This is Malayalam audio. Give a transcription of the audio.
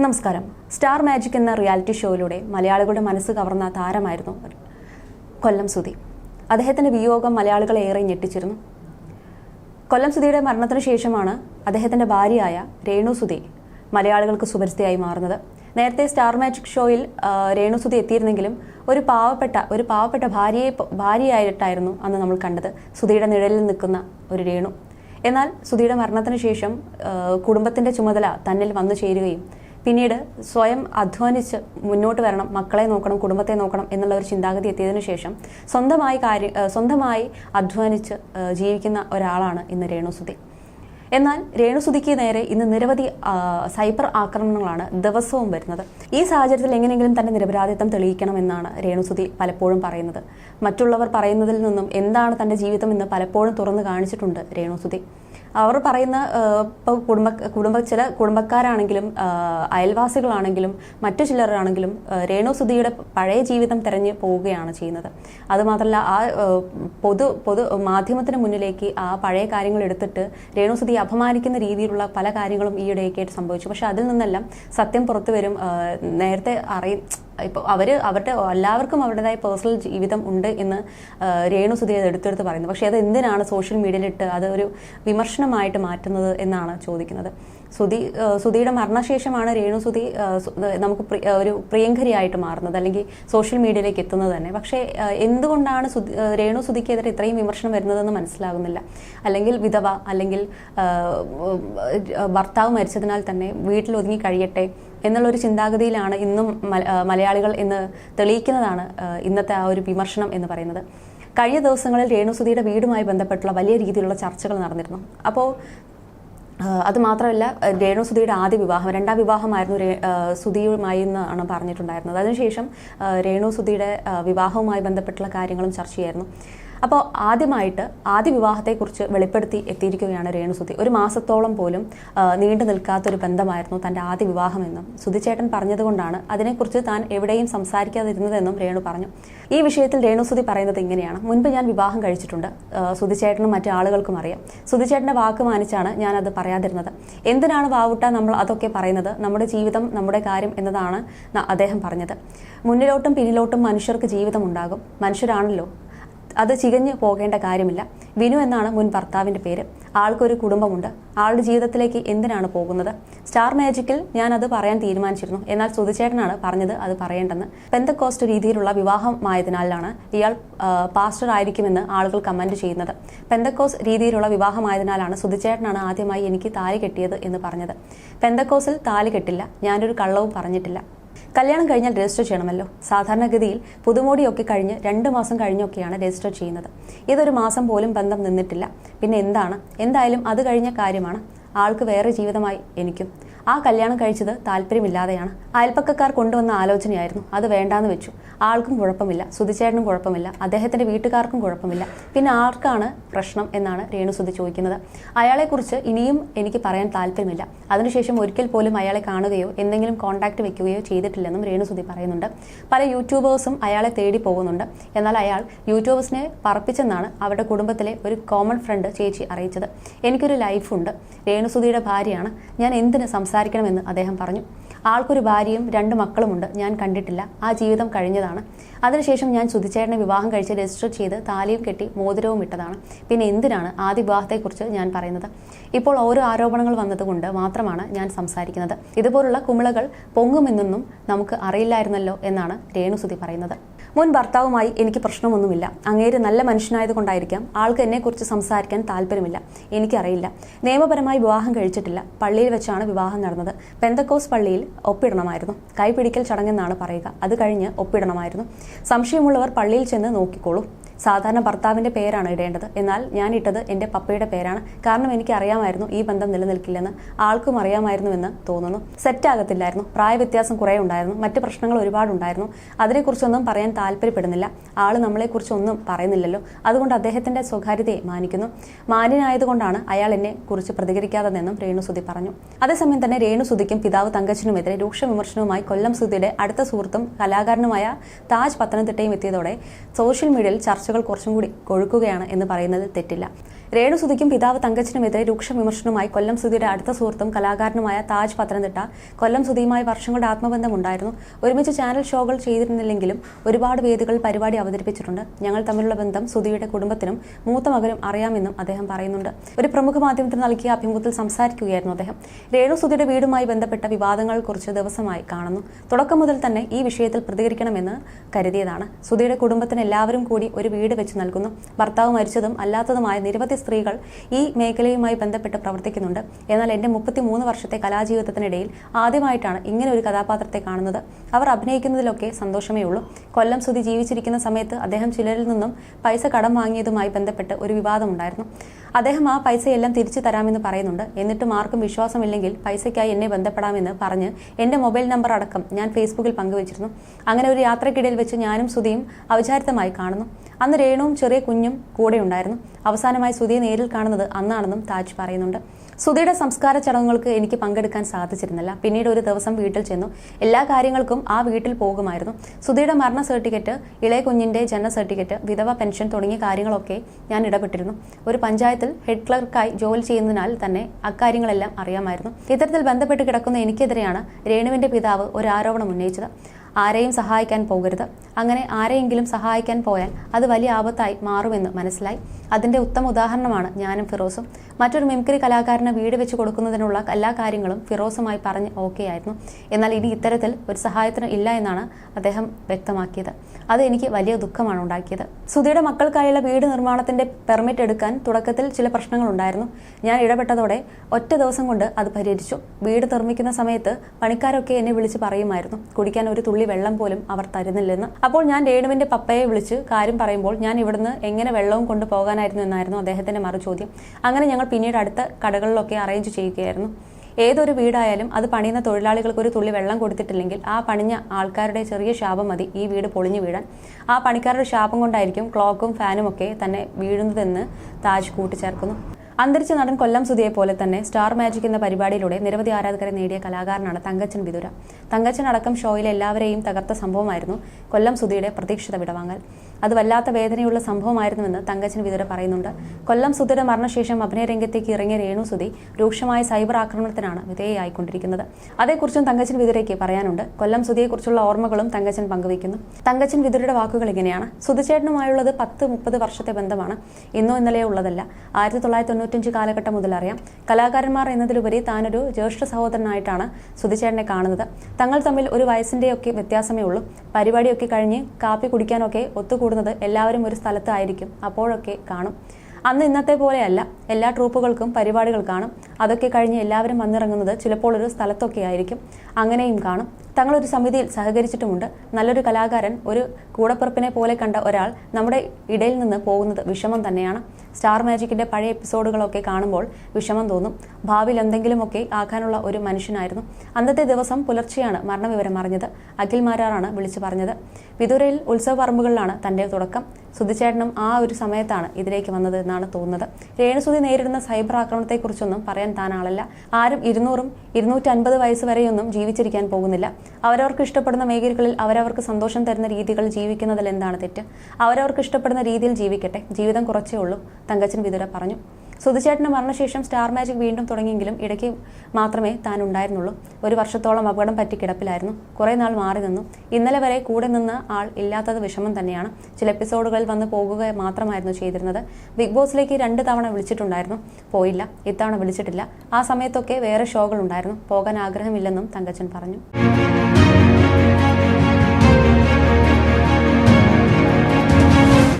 നമസ്കാരം. സ്റ്റാർ മാജിക് എന്ന റിയാലിറ്റി ഷോയിലൂടെ മലയാളികളുടെ മനസ്സ് കവർന്ന താരമായിരുന്നു കൊല്ലം സുധി. അദ്ദേഹത്തിന്റെ വിയോഗം മലയാളികളെ ഏറെ ഞെട്ടിച്ചിരുന്നു. കൊല്ലം സുധിയുടെ മരണത്തിന് ശേഷമാണ് അദ്ദേഹത്തിന്റെ ഭാര്യയായ രേണു സുധി മലയാളികൾക്ക് സുപരിസ്ഥിതിയായി മാറുന്നത്. നേരത്തെ സ്റ്റാർ മാജിക് ഷോയിൽ രേണു സുധി എത്തിയിരുന്നെങ്കിലും ഒരു പാവപ്പെട്ട ഒരു പാവപ്പെട്ട ഭാര്യയെ ഭാര്യയായിട്ടായിരുന്നു അന്ന് നമ്മൾ കണ്ടത്. സുധിയുടെ നിഴലിൽ നിൽക്കുന്ന ഒരു രേണു. എന്നാൽ സുധിയുടെ മരണത്തിന് ശേഷം കുടുംബത്തിന്റെ ചുമതല തന്നിൽ വന്നു ചേരുകയും പിന്നീട് സ്വയം അധ്വാനിച്ച് മുന്നോട്ട് വരണം മക്കളെ നോക്കണം കുടുംബത്തെ നോക്കണം എന്നുള്ള ഒരു ചിന്താഗതി എത്തിയതിനു ശേഷം സ്വന്തമായി കാര്യ സ്വന്തമായി അധ്വാനിച്ച് ജീവിക്കുന്ന ഒരാളാണ് ഇന്ന് രേണുസുതി. എന്നാൽ രേണുസുതിക്ക് നേരെ ഇന്ന് നിരവധി സൈബർ ആക്രമണങ്ങളാണ് ദിവസവും വരുന്നത്. ഈ സാഹചര്യത്തിൽ എങ്ങനെയെങ്കിലും തന്റെ നിരപരാധിത്വം തെളിയിക്കണമെന്നാണ് രേണുസുതി പലപ്പോഴും പറയുന്നത്. മറ്റുള്ളവർ പറയുന്നതിൽ നിന്നും എന്താണ് തന്റെ ജീവിതം എന്ന് പലപ്പോഴും തുറന്നു കാണിച്ചിട്ടുണ്ട് രേണുസുതി. അവർ പറയുന്ന ഇപ്പോൾ കുടുംബ കുടുംബ ചില കുടുംബക്കാരാണെങ്കിലും അയൽവാസികളാണെങ്കിലും മറ്റു ചിലരാണെങ്കിലും രേണു സുധിയുടെ പഴയ ജീവിതം തെരഞ്ഞു പോവുകയാണ് ചെയ്യുന്നത്. അതുമാത്രമല്ല ആ പൊതു പൊതു മാധ്യമത്തിന് മുന്നിലേക്ക് ആ പഴയ കാര്യങ്ങൾ എടുത്തിട്ട് രേണു സുധി അപമാനിക്കുന്ന രീതിയിലുള്ള പല കാര്യങ്ങളും ഈയിടെയൊക്കെയായിട്ട് സംഭവിച്ചു. പക്ഷെ അതിൽ നിന്നെല്ലാം സത്യം പുറത്തു വരും. നേരത്തെ അറിയും ഇപ്പോൾ അവർ അവരുടെ എല്ലാവർക്കും അവരുടേതായ പേഴ്സണൽ ജീവിതം ഉണ്ട് എന്ന് രേണു സുധി അത് എടുത്തെടുത്ത് പറയുന്നത് പക്ഷേ അത് എന്തിനാണ് സോഷ്യൽ മീഡിയയിലിട്ട് അത് ഒരു വിമർശനമായിട്ട് മാറ്റുന്നത് എന്നാണ് ചോദിക്കുന്നത്. സുധി സുധിയുടെ മരണശേഷമാണ് രേണു സുധി നമുക്ക് ഒരു പ്രിയങ്കരിയായിട്ട് മാറുന്നത് അല്ലെങ്കിൽ സോഷ്യൽ മീഡിയയിലേക്ക് എത്തുന്നത് തന്നെ. പക്ഷേ എന്തുകൊണ്ടാണ് രേണു സുധിക്കെതിരെ ഇത്രയും വിമർശനം വരുന്നതെന്ന് മനസ്സിലാകുന്നില്ല. അല്ലെങ്കിൽ വിധവ അല്ലെങ്കിൽ ഭർത്താവ് മരിച്ചതിനാൽ തന്നെ വീട്ടിൽ ഒതുങ്ങി കഴിയട്ടെ എന്നുള്ളൊരു ചിന്താഗതിയിലാണ് ഇന്നും മലയാളികൾ എന്ന് തെളിയിക്കുന്നതാണ് ഇന്നത്തെ ആ ഒരു വിമർശനം എന്ന് പറയുന്നത്. കഴിഞ്ഞ ദിവസങ്ങളിൽ രേണുസുധിയുടെ വീടുമായി ബന്ധപ്പെട്ടുള്ള വലിയ രീതിയിലുള്ള ചർച്ചകൾ നടന്നിരുന്നു. അപ്പോൾ അത് മാത്രമല്ല സുധിയുടെ ആദ്യ വിവാഹം രണ്ടാം വിവാഹമായിരുന്നു സുധിയുമായി എന്നാണ് പറഞ്ഞിട്ടുണ്ടായിരുന്നത്. അതിനുശേഷം രേണു സുധിയുടെ വിവാഹവുമായി ബന്ധപ്പെട്ടുള്ള കാര്യങ്ങളും ചർച്ചയായിരുന്നു അപ്പോൾ ആദ്യമായിട്ട് ആദ്യ വിവാഹത്തെക്കുറിച്ച് വെളിപ്പെടുത്തി എത്തിയിരിക്കുകയാണ് രേണുസുധി ഒരു മാസത്തോളം പോലും നീണ്ടു നിൽക്കാത്തൊരു ബന്ധമായിരുന്നു തന്റെ ആദ്യ വിവാഹമെന്നും സുധിച്ചേട്ടൻ പറഞ്ഞതുകൊണ്ടാണ് അതിനെക്കുറിച്ച് താൻ എവിടെയും സംസാരിക്കാതിരുന്നതെന്നും രേണു പറഞ്ഞു. ഈ വിഷയത്തിൽ രേണുസുധി പറയുന്നത് ഇങ്ങനെയാണ്. മുൻപ് ഞാൻ വിവാഹം കഴിച്ചിട്ടുണ്ട്. ആ, സുധിച്ചേട്ടനും മറ്റു ആളുകൾക്കും അറിയാം. സുധിച്ചേട്ടന്റെ വാക്ക് മാനിച്ചാണ് ഞാൻ അത് പറയാതിരുന്നത്. എന്തിനാണ് വാവുട്ട നമ്മൾ അതൊക്കെ പറയുന്നത്? നമ്മുടെ ജീവിതം നമ്മുടെ കാര്യം എന്നതാണ് അദ്ദേഹം പറഞ്ഞത്. മുന്നിലോട്ടും പിന്നിലോട്ടും മനുഷ്യർക്ക് ജീവിതം ഉണ്ടാകും മനുഷ്യരാണല്ലോ. അത് ചികഞ്ഞു പോകേണ്ട കാര്യമില്ല. വിനു എന്നാണ് മുൻ ഭർത്താവിന്റെ പേര്. ആൾക്കൊരു കുടുംബമുണ്ട്. ആളുടെ ജീവിതത്തിലേക്ക് എന്തിനാണ് പോകുന്നത്? സ്റ്റാർ മാജിക്കിൽ ഞാൻ അത് പറയാൻ തീരുമാനിച്ചിരുന്നു. എന്നാൽ സുധിച്ചേട്ടനാണ് പറഞ്ഞത് അത് പറയേണ്ടെന്ന്. പെന്തക്കോസ്റ്റ് രീതിയിലുള്ള വിവാഹമായതിനാലാണ് ഇയാൾ പാസ്റ്റർ ആയിരിക്കുമെന്ന് ആളുകൾ കമന്റ് ചെയ്യുന്നത്. പെന്തക്കോസ് രീതിയിലുള്ള വിവാഹമായതിനാലാണ് സുധിച്ചേട്ടനാണ് ആദ്യമായി എനിക്ക് താലി കെട്ടിയത് എന്ന് പറഞ്ഞത്. പെന്തക്കോസിൽ താലി കെട്ടില്ല. ഞാനൊരു കള്ളവും പറഞ്ഞിട്ടില്ല. കല്യാണം കഴിഞ്ഞാൽ രജിസ്റ്റർ ചെയ്യണമല്ലോ. സാധാരണഗതിയിൽ പുതുമോടിയൊക്കെ കഴിഞ്ഞ് രണ്ട് മാസം കഴിഞ്ഞൊക്കെയാണ് രജിസ്റ്റർ ചെയ്യുന്നത്. ഇതൊരു മാസം പോലും ബന്ധം നിന്നിട്ടില്ല. പിന്നെ എന്താണ്? എന്തായാലും അത് കഴിഞ്ഞ കാര്യമാണ്. ആൾക്ക് വേറെ ജീവിതമായി എനിക്കും. ആ കല്യാണം കഴിച്ചത് താല്പര്യമില്ലാതെയാണ്. അയൽപ്പക്കക്കാർ കൊണ്ടുവന്ന ആലോചനയായിരുന്നു. അത് വേണ്ടാന്ന് വെച്ചു. ആൾക്കും കുഴപ്പമില്ല. സുധിച്ചേട്ടനും കുഴപ്പമില്ല. അദ്ദേഹത്തിന്റെ വീട്ടുകാർക്കും കുഴപ്പമില്ല. പിന്നെ ആർക്കാണ് പ്രശ്നം എന്നാണ് രേണു സുധി ചോദിക്കുന്നത്. അയാളെക്കുറിച്ച് ഇനിയും എനിക്ക് പറയാൻ താല്പര്യമില്ല. അതിനുശേഷം ഒരിക്കൽ പോലും അയാളെ കാണുകയോ എന്തെങ്കിലും കോൺടാക്ട് വെക്കുകയോ ചെയ്തിട്ടില്ലെന്നും രേണു സുധി പറയുന്നുണ്ട്. പല യൂട്യൂബേഴ്സും അയാളെ തേടി പോകുന്നുണ്ട്. എന്നാൽ അയാൾ യൂട്യൂബേഴ്സിനെ പറപ്പിച്ചെന്നാണ് അവരുടെ കുടുംബത്തിലെ ഒരു കോമൺ ഫ്രണ്ട് ചേച്ചി അറിയിച്ചത്. എനിക്കൊരു ലൈഫുണ്ട് രേണുസുധിയുടെ ഭാര്യയാണ്. ഞാൻ എന്തിന് സംസാരിക്കണമെന്ന് അദ്ദേഹം പറഞ്ഞു. ആൾക്കൊരു ഭാര്യയും രണ്ട് മക്കളുമുണ്ട്. ഞാൻ കണ്ടിട്ടില്ല. ആ ജീവിതം കഴിഞ്ഞതാണ്. അതിനുശേഷം ഞാൻ സുധിച്ചേട്ടനെ വിവാഹം കഴിച്ച് രജിസ്റ്റർ ചെയ്ത് താലിയും കെട്ടി മോതിരവും ഇട്ടതാണ്. പിന്നെ എന്തിനാണ് ആദ്യ വിവാഹത്തെക്കുറിച്ച് ഞാൻ പറയുന്നത്? ഇപ്പോൾ ഓരോ ആരോപണങ്ങൾ വന്നതുകൊണ്ട് മാത്രമാണ് ഞാൻ സംസാരിക്കുന്നത്. ഇതുപോലുള്ള കുമിളകൾ പൊങ്ങുമെന്നൊന്നും നമുക്ക് അറിയില്ലായിരുന്നല്ലോ എന്നാണ് രേണുസുതി പറയുന്നത്. മുൻ ഭർത്താവുമായി എനിക്ക് പ്രശ്നമൊന്നുമില്ല. അങ്ങേര് നല്ല മനുഷ്യനായതുകൊണ്ടായിരിക്കാം ആൾക്ക് എന്നെക്കുറിച്ച് സംസാരിക്കാൻ താല്പര്യമില്ല. എനിക്കറിയില്ല. നിയമപരമായി വിവാഹം കഴിച്ചിട്ടില്ല. പള്ളിയിൽ വെച്ചാണ് വിവാഹം നടന്നത്. പെന്തക്കോസ് പള്ളിയിൽ ഒപ്പിടണമായിരുന്നു. കൈപിടിക്കൽ ചടങ്ങെന്നാണ് പറയുക. അത് കഴിഞ്ഞ് ഒപ്പിടണമായിരുന്നു. സംശയമുള്ളവർ പള്ളിയിൽ ചെന്ന് നോക്കിക്കോളൂ. സാധാരണ ഭർത്താവിന്റെ പേരാണ് ഇടേണ്ടത്. എന്നാൽ ഞാൻ ഇട്ടത് എന്റെ പപ്പയുടെ പേരാണ്. കാരണം എനിക്ക് അറിയാമായിരുന്നു ഈ ബന്ധം നിലനിൽക്കില്ലെന്ന്. ആൾക്കും അറിയാമായിരുന്നുവെന്ന് തോന്നുന്നു. സെറ്റ് ആകത്തില്ലായിരുന്നു. പ്രായവ്യത്യാസം കുറേ ഉണ്ടായിരുന്നു. മറ്റ് പ്രശ്നങ്ങൾ ഒരുപാടുണ്ടായിരുന്നു അതിനെക്കുറിച്ചൊന്നും പറയാൻ താല്പര്യപ്പെടുന്നില്ല. ആൾ നമ്മളെക്കുറിച്ച് ഒന്നും പറയുന്നില്ലല്ലോ. അതുകൊണ്ട് അദ്ദേഹത്തിന്റെ സ്വകാര്യതയെ മാനിക്കുന്നു. മാന്യനായതുകൊണ്ടാണ് അയാൾ എന്നെ കുറിച്ച് പ്രതികരിക്കാത്തതെന്നും രേണുസുതി പറഞ്ഞു. അതേസമയം തന്നെ രേണുസുതിക്കും പിതാവ് തങ്കച്ചനുമെതിരെ രൂക്ഷ വിമർശനവുമായി കൊല്ലം സുതിയുടെ അടുത്ത സുഹൃത്തും കലാകാരനുമായ താജ് പത്തനംതിട്ടയും എത്തിയതോടെ സോഷ്യൽ മീഡിയയിൽ ചർച്ചകൾ കുറച്ചും കൂടി കൊഴുക്കുകയാണ് എന്ന് പറയുന്നത് തെറ്റില്ല. രേണു സുധിക്കും പിതാവ് തങ്കച്ചനുമെതിരെ രൂക്ഷ വിമർശനവുമായി കൊല്ലം സുധിയുടെ അടുത്ത സുഹൃത്തും കലാകാരനുമായ താജ് പത്തനംതിട്ട കൊല്ലം സുധിയുമായി വർഷങ്ങളുടെ ആത്മബന്ധമുണ്ടായിരുന്നു ഒരുമിച്ച് ചാനൽ ഷോകൾ ചെയ്തിരുന്നില്ലെങ്കിലും ഒരുപാട് വേദികൾ പരിപാടി അവതരിപ്പിച്ചിട്ടുണ്ട്. ഞങ്ങൾ തമ്മിലുള്ള ബന്ധം സുധിയുടെ കുടുംബത്തിനും മൂത്ത മകനും അറിയാമെന്നും അദ്ദേഹം പറയുന്നുണ്ട്. ഒരു പ്രമുഖ മാധ്യമത്തിന് നൽകിയ അഭിമുഖത്തിൽ സംസാരിക്കുകയായിരുന്നു അദ്ദേഹം. രേണു സുധിയുടെ വീടുമായി ബന്ധപ്പെട്ട വിവാദങ്ങളെക്കുറിച്ച് കുറച്ച് ദിവസമായി കാണുന്നു. തുടക്കം മുതൽ തന്നെ ഈ വിഷയത്തിൽ പ്രതികരിക്കണമെന്ന് കരുതിയതാണ്. സുധിയുടെ കുടുംബത്തിന് എല്ലാവരും കൂടി ഒരു വീട് വെച്ച് നൽകുന്നു. ഭർത്താവ് മരിച്ചതും അല്ലാത്തതുമായ നിരവധി സ്ത്രീകൾ ഈ മേഖലയുമായി ബന്ധപ്പെട്ട് പ്രവർത്തിക്കുന്നുണ്ട്. എന്നാൽ എന്റെ മുപ്പത്തിമൂന്ന് വർഷത്തെ കലാജീവിതത്തിനിടയിൽ ആദ്യമായിട്ടാണ് ഇങ്ങനെ ഒരു കഥാപാത്രത്തെ കാണുന്നത്. അവർ അഭിനയിക്കുന്നതിലൊക്കെ സന്തോഷമേ ഉള്ളൂ. കൊല്ലം സുതി ജീവിച്ചിരിക്കുന്ന സമയത്ത് അദ്ദേഹം ചിലരിൽ നിന്നും പൈസ കടം വാങ്ങിയതുമായി ബന്ധപ്പെട്ട് ഒരു വിവാദമുണ്ടായിരുന്നു. അദ്ദേഹം ആ പൈസയെല്ലാം തിരിച്ചു തരാമെന്ന് പറയുന്നുണ്ട്. എന്നിട്ടും ആർക്കും വിശ്വാസമില്ലെങ്കിൽ പൈസയ്ക്കായി എന്നെ ബന്ധപ്പെടാമെന്ന് പറഞ്ഞ് എന്റെ മൊബൈൽ നമ്പർ അടക്കം ഞാൻ ഫേസ്ബുക്കിൽ പങ്കുവച്ചിരുന്നു. അങ്ങനെ ഒരു യാത്രക്കിടയിൽ വെച്ച് ഞാനും സുധിയും അവിചാരിതമായി കാണുന്നു. അന്ന് രേണുവും ചെറിയ കുഞ്ഞും കൂടെ ഉണ്ടായിരുന്നു. അവസാനമായി സുധിയെ നേരിൽ കാണുന്നത് അന്നാണെന്നും താജ് പറയുന്നുണ്ട്. സുധിയുടെ സംസ്കാര ചടങ്ങുകൾക്ക് എനിക്ക് പങ്കെടുക്കാൻ സാധിച്ചിരുന്നില്ല. പിന്നീട് ഒരു ദിവസം വീട്ടിൽ ചെന്നു. എല്ലാ കാര്യങ്ങൾക്കും ആ വീട്ടിൽ പോകുമായിരുന്നു. സുധയുടെ മരണ സർട്ടിഫിക്കറ്റ് ഇളയ കുഞ്ഞിന്റെ ജനന സർട്ടിഫിക്കറ്റ് വിധവ പെൻഷൻ തുടങ്ങിയ കാര്യങ്ങളൊക്കെ ഞാൻ ഇടപെട്ടിരുന്നു. ഒരു പഞ്ചായത്തിൽ ഹെഡ് ക്ലർക്കായി ജോലി ചെയ്യുന്നതിനാൽ തന്നെ അക്കാര്യങ്ങളെല്ലാം അറിയാമായിരുന്നു. ഇത്തരത്തിൽ ബന്ധപ്പെട്ട് കിടക്കുന്ന എനിക്കെതിരെയാണ് രേണുവിന്റെ പിതാവ് ഒരു ആരോപണം ഉന്നയിച്ചത്. ആരെയും സഹായിക്കാൻ പോകരുത്. അങ്ങനെ ആരെയെങ്കിലും സഹായിക്കാൻ പോയാൽ അത് വലിയ ആപത്തായി മാറുമെന്ന് മനസ്സിലായി. അതിന്റെ ഉത്തമ ഉദാഹരണമാണ് ഞാനും ഫിറോസും. മറ്റൊരു മിമിക്രി കലാകാരന് വീട് വെച്ച് കൊടുക്കുന്നതിനുള്ള എല്ലാ കാര്യങ്ങളും ഫിറോസുമായി പറഞ്ഞ് ഓക്കെ ആയിരുന്നു. എന്നാൽ ഇനി ഇത്തരത്തിൽ ഒരു സഹായത്തിന് ഇല്ല എന്നാണ് അദ്ദേഹം വ്യക്തമാക്കിയത്. അത് എനിക്ക് വലിയ ദുഃഖമാണ് ഉണ്ടാക്കിയത്. സുധിയുടെ മക്കൾക്കായുള്ള വീട് നിർമ്മാണത്തിന്റെ പെർമിറ്റ് എടുക്കാൻ തുടക്കത്തിൽ ചില പ്രശ്നങ്ങൾ ഉണ്ടായിരുന്നു ഞാൻ ഇടപെട്ടതോടെ ഒറ്റ ദിവസം കൊണ്ട് അത് പരിഹരിച്ചു. വീട് നിർമ്മിക്കുന്ന സമയത്ത് പണിക്കാരൊക്കെ എന്നെ വിളിച്ച് പറയുമായിരുന്നു. കുടിക്കാൻ ഒരു തുള്ളി വെള്ളം പോലും അവർ തരുന്നില്ലെന്ന്. അപ്പോൾ ഞാൻ രേണുവിന്റെ പപ്പയെ വിളിച്ച് കാര്യം പറയുമ്പോൾ ഞാൻ ഇവിടുന്ന് എങ്ങനെ വെള്ളവും കൊണ്ടുപോകാനായിരുന്നു എന്നായിരുന്നു അദ്ദേഹത്തിന്റെ മറുചോദ്യം. അങ്ങനെ ഞങ്ങൾ പിന്നീട് അടുത്ത കടകളിലൊക്കെ അറേഞ്ച് ചെയ്യുകയായിരുന്നു. ഏതൊരു വീടായാലും അത് പണിയുന്ന തൊഴിലാളികൾക്ക് ഒരു തുള്ളി വെള്ളം കൊടുത്തിട്ടില്ലെങ്കിൽ ആ പണിഞ്ഞ ആൾക്കാരുടെ ചെറിയ ശാപം മതി ഈ വീട് പൊളിഞ്ഞു വീഴാൻ. ആ പണിക്കാരുടെ ശാപം കൊണ്ടായിരിക്കും ക്ലോക്കും ഫാനും ഒക്കെ തന്നെ വീഴുന്നതെന്ന് താജ് കൂട്ടിച്ചേർക്കുന്നു. അന്തരിച്ച നടൻ കൊല്ലം സുധിയെ പോലെ തന്നെ സ്റ്റാർ മാജിക് എന്ന പരിപാടിയിലൂടെ നിരവധി ആരാധകരെ നേടിയ കലാകാരനാണ് തങ്കച്ചൻ വിതുര. തങ്കച്ചൻ അടക്കം ഷോയിലെ എല്ലാവരെയും തകർത്ത സംഭവമായിരുന്നു കൊല്ലം സുധിയുടെ പ്രതീക്ഷിത വിടവാങ്ങൽ. അത് വല്ലാത്ത വേദനയുള്ള സംഭവമായിരുന്നുവെന്ന് തങ്കച്ചൻ വിദുര പറയുന്നുണ്ട്. കൊല്ലം സുധിയുടെ മരണശേഷം അഭിനയരംഗത്തേക്ക് ഇറങ്ങിയ രേണു സുധി രൂക്ഷമായ സൈബർ ആക്രമണത്തിനാണ് വിധേയയായിക്കൊണ്ടിരിക്കുന്നത് അതേക്കുറിച്ചും തങ്കച്ചൻ വിതുരയ്ക്ക് പറയാനുണ്ട്. കൊല്ലം സുധിയെക്കുറിച്ചുള്ള ഓർമ്മകളും തങ്കച്ചൻ പങ്കുവയ്ക്കുന്നു. തങ്കച്ചൻ വിതുരയുടെ വാക്കുകൾ ഇങ്ങനെയാണ്. സുധിച്ചേട്ടനുമായുള്ളത് പത്ത് മുപ്പത് വർഷത്തെ ബന്ധമാണ്. ഇന്നോ ഇന്നലെയോ ഉള്ളതല്ല. ആയിരത്തി തൊള്ളായിരത്തി തൊണ്ണൂറ്റഞ്ച് കാലഘട്ടം മുതൽ അറിയാം. കലാകാരന്മാർ എന്നതിലുപരി താനൊരു ജ്യേഷ്ഠ സഹോദരനായിട്ടാണ് സുധിച്ചേട്ടനെ കാണുന്നത്. തങ്ങൾ തമ്മിൽ ഒരു വയസ്സിന്റെയൊക്കെ വ്യത്യാസമേ ഉള്ളൂ. പരിപാടിയൊക്കെ കഴിഞ്ഞ് കാപ്പി കുടിക്കാനൊക്കെ ഒത്തുകൂടുന്നത് എല്ലാവരും ഒരു സ്ഥലത്തായിരിക്കും. അപ്പോഴൊക്കെ കാണും. അന്ന് ഇന്നത്തെ പോലെയല്ല. എല്ലാ ട്രൂപ്പുകൾക്കും പരിപാടികൾ കാണും. അതൊക്കെ കഴിഞ്ഞ് എല്ലാവരും വന്നിറങ്ങുന്നത് ചിലപ്പോൾ ഒരു സ്ഥലത്തൊക്കെ ആയിരിക്കും. അങ്ങനെയും കാണും. തങ്ങളൊരു സമിതിയിൽ സഹകരിച്ചിട്ടുമുണ്ട്. നല്ലൊരു കലാകാരൻ ഒരു കൂടപ്പിറപ്പിനെ പോലെ കണ്ട ഒരാൾ നമ്മുടെ ഇടയിൽ നിന്ന് പോകുന്നത് വിഷമം തന്നെയാണ്. സ്റ്റാർ മാജിക്കിന്റെ പഴയ എപ്പിസോഡുകളൊക്കെ കാണുമ്പോൾ വിഷമം തോന്നും. ഭാവിയിൽ എന്തെങ്കിലുമൊക്കെ ആക്കാനുള്ള ഒരു മനുഷ്യനായിരുന്നു. അന്നത്തെ ദിവസം പുലർച്ചെയാണ് മരണവിവരം അറിഞ്ഞത്. അഖിൽ മാരാറാണ് വിളിച്ചു പറഞ്ഞത്. വിദുരയിൽ ഉത്സവ പറമ്പുകളിലാണ് തന്റെ തുടക്കം. സുധിച്ചേട്ടനും ആ ഒരു സമയത്താണ് ഇതിലേക്ക് വന്നത് എന്നാണ് തോന്നുന്നത്. രേണുസുതി നേരിടുന്ന സൈബർ ആക്രമണത്തെക്കുറിച്ചൊന്നും പറയാൻ താൻ ആളല്ല ആരും ഇരുന്നൂറും ഇരുന്നൂറ്റി അൻപത് വയസ്സ് വരെയൊന്നും ജീവിച്ചിരിക്കാൻ പോകുന്നില്ല. അവരവർക്ക് ഇഷ്ടപ്പെടുന്ന മേഖലകളിൽ അവരവർക്ക് സന്തോഷം തരുന്ന രീതികൾ ജീവിക്കുന്നതിൽ എന്താണ് തെറ്റ്? അവരവർക്ക് ഇഷ്ടപ്പെടുന്ന രീതിയിൽ ജീവിക്കട്ടെ. ജീവിതം കുറച്ചേ ഉള്ളൂ തങ്കച്ചൻ വിതുര പറഞ്ഞു. സുധിച്ചേട്ടന് മരണശേഷം സ്റ്റാർ മാജിക് വീണ്ടും തുടങ്ങിയെങ്കിലും ഇടയ്ക്ക് മാത്രമേ താൻ ഉണ്ടായിരുന്നുള്ളൂ. ഒരു വർഷത്തോളം അപകടം പറ്റി കിടപ്പിലായിരുന്നു. കുറേ നാൾ മാറി നിന്നു. ഇന്നലെ വരെ കൂടെ നിന്ന് ആൾ ഇല്ലാത്തത് വിഷമം തന്നെയാണ്. ചില എപ്പിസോഡുകളിൽ വന്ന് പോകുക മാത്രമായിരുന്നു ചെയ്തിരുന്നത്. ബിഗ് ബോസിലേക്ക് രണ്ട് തവണ വിളിച്ചിട്ടുണ്ടായിരുന്നു. പോയില്ല. ഇത്തവണ വിളിച്ചിട്ടില്ല. ആ സമയത്തൊക്കെ വേറെ ഷോകൾ ഉണ്ടായിരുന്നു. പോകാൻ ആഗ്രഹമില്ലെന്നും തങ്കച്ചൻ പറഞ്ഞു.